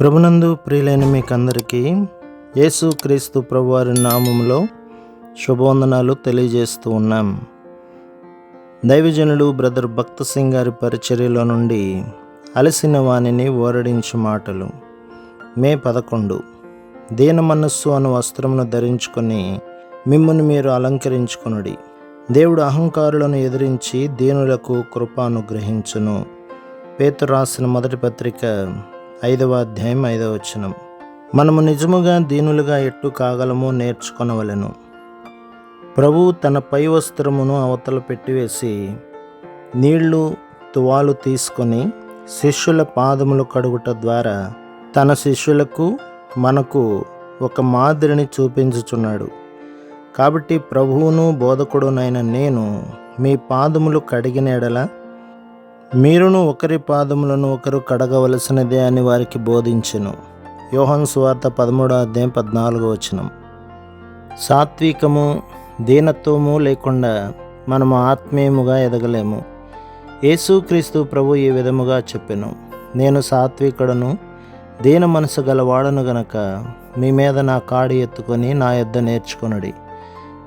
ప్రభునందు ప్రియులైన మీకందరికీ యేసు క్రీస్తు ప్రభువారి నామంలో శుభవందనాలు తెలియజేస్తూ ఉన్నాం. దైవజనుడు బ్రదర్ భక్త సింగ్ గారి పరిచర్యలో నుండి అలసిన వాణిని ఓరడించు మాటలు. మే పదకొండు. దీన మనస్సు అను వస్త్రమును ధరించుకొని మిమ్మును మీరు అలంకరించుకొనుడి. దేవుడు అహంకారులను ఎదిరించి దీనులకు కృప అనుగ్రహించును పేతు రాసిన మొదటి పత్రిక ఐదవ అధ్యాయం ఐదవ వచనం. మనము నిజముగా దీనులుగా ఎట్టు కాగలమో నేర్చుకొనవలెను. ప్రభువు తన పై వస్త్రమును అవతల పెట్టివేసి నీళ్ళు తువాలు తీసుకొని శిష్యుల పాదములు కడుగుట ద్వారా తన శిష్యులకు మనకు ఒక మాదిరిని చూపించుచున్నాడు. కాబట్టి ప్రభువును బోధకుడునైన నేను మీ పాదములు కడిగిన ఎడల మీరును ఒకరి పాదములను ఒకరు కడగవలసినదే అని వారికి బోధించెను. యోహన్ సువార్త పదమూడో అధ్యాయం పద్నాలుగో వచనం. సాత్వికము దీనత్వము లేకుండా మనము ఆత్మీయముగా ఎదగలేము. యేసుక్రీస్తు ప్రభు ఈ విధముగా చెప్పెను. నేను సాత్వికుడను దీన మనసు గలవాడను గనక మీ మీద నా కాడి ఎత్తుకొని నా యొద్ద నేర్చుకొనడి.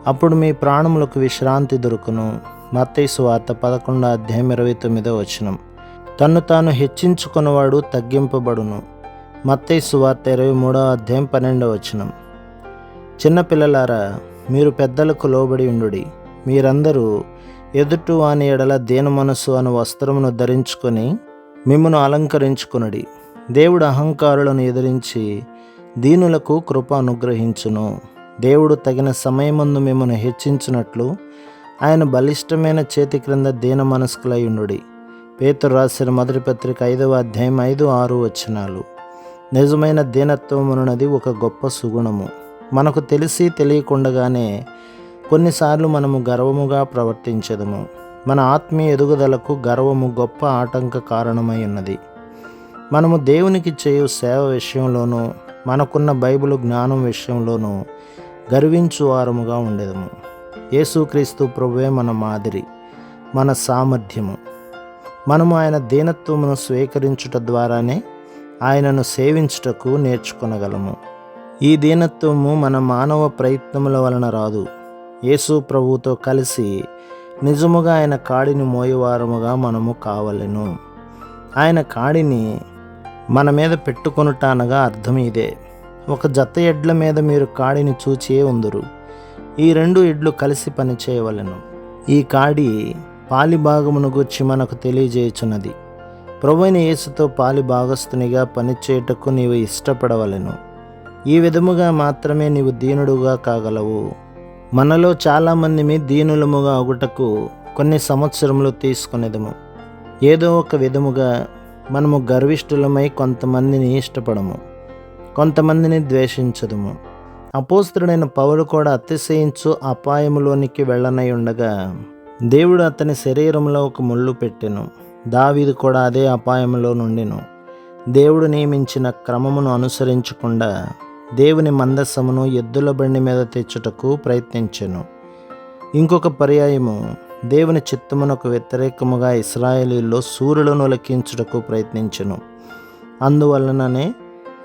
అప్పుడు మీ ప్రాణములకు విశ్రాంతి దొరుకును. మత్తైసు వార్త పదకొండో అధ్యాయం ఇరవై తొమ్మిదో వచనం. తన్ను తాను హెచ్చించుకున్నవాడు తగ్గింపబడును. మత్తైసు వార్త ఇరవై మూడో అధ్యాయం పన్నెండవ వచనం. చిన్నపిల్లలారా మీరు పెద్దలకు లోబడి ఉండుడి. మీరందరూ ఎదుటి వాని ఎడల దీన మనస్సు అను వస్త్రమును ధరించుకొని మిమ్మను అలంకరించుకునుడి. దేవుడు అహంకారులను ఎదిరించి దీనులకు కృప అనుగ్రహించును. దేవుడు తగిన సమయమందు మిమ్మల్ని హెచ్చించినట్లు ఆయన బలిష్టమైన చేతి క్రింద దీన మనస్కులై ఉండుడి. పేతురు రాసిన మొదటి పత్రిక ఐదవ అధ్యాయం ఐదు ఆరు వచనాలు. నిజమైన దీనత్వం అన్నది ఒక గొప్ప సుగుణము. మనకు తెలిసి తెలియకుండగానే కొన్నిసార్లు మనము గర్వముగా ప్రవర్తించదము. మన ఆత్మీయ ఎదుగుదలకు గర్వము గొప్ప ఆటంక కారణమై ఉన్నది. మనము దేవునికి చేయు సేవ విషయంలోనూ మనకున్న బైబిల్ జ్ఞానం విషయంలోనూ గర్వించు వారముగా ఉండేదము. యేసుక్రీస్తు ప్రభువే మన మాదిరి మన సామర్థ్యము. మనము ఆయన దీనత్వమును స్వీకరించుట ద్వారానే ఆయనను సేవించుటకు నేర్చుకొనగలము. ఈ దీనత్వము మన మానవ ప్రయత్నముల వలన రాదు. యేసు ప్రభువుతో కలిసి నిజముగా ఆయన కాడిని మోయవారముగా మనము కావలెను. ఆయన కాడిని మన మీద పెట్టుకొనుట అనగా అర్థం ఇదే. ఒక జత ఎడ్ల మీద మీరు కాడిని చూచే ఉందరు. ఈ రెండు ఎడ్లు కలిసి పనిచేయవలెను. ఈ కాడి పాలి భాగమును గుర్చి మనకు తెలియజేయుచున్నది. ప్రభువైన యేసుతో పాలి భాగస్థునిగా పనిచేయటకు నీవు ఇష్టపడవలెను. ఈ విధముగా మాత్రమే నీవు దీనుడుగా కాగలవు. మనలో చాలామంది మీ దీనులముగా అగుటకు కొన్ని సంవత్సరములు తీసుకునేదము. ఏదో ఒక విధముగా మనము గర్విష్ఠులమై కొంతమందిని ఇష్టపడము. కొంతమందిని ద్వేషించదుము. అపోస్తుడైన పౌలు కూడా అతిశయించు అపాయములోనికి వెళ్ళనై ఉండగా దేవుడు అతని శరీరంలో ఒక ముళ్ళు పెట్టెను. దావీదు కూడా అదే అపాయంలో నుండిను. దేవుడు నియమించిన క్రమమును అనుసరించకుండా దేవుని మందస్సమును ఎద్దుల బండి మీద తెచ్చుటకు ప్రయత్నించెను. ఇంకొక పర్యాయము దేవుని చిత్తమునకు వ్యతిరేకముగా ఇస్రాయేలీల్లో సూర్యులను లెక్కించుటకు ప్రయత్నించెను. అందువలననే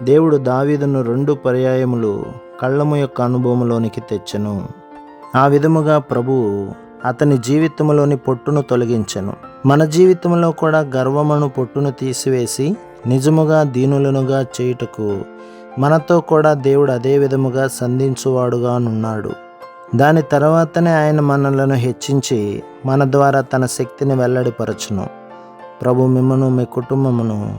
దేవుడు దావీదును రెండు పర్యాయములు కళ్ళము యొక్క అనుభవంలోనికి తెచ్చెను. ఆ విధముగా ప్రభు అతని జీవితంలోని పొట్టును తొలగించెను. మన జీవితంలో కూడా గర్వమును పొట్టును తీసివేసి నిజముగా దీనులనుగా చేయుటకు మనతో కూడా దేవుడు అదే విధముగా సంధించువాడుగానున్నాడు. దాని తర్వాతనే ఆయన మనలను హెచ్చించి మన ద్వారా తన శక్తిని వెల్లడిపరచును. ప్రభు మిమ్మను మీ కుటుంబమును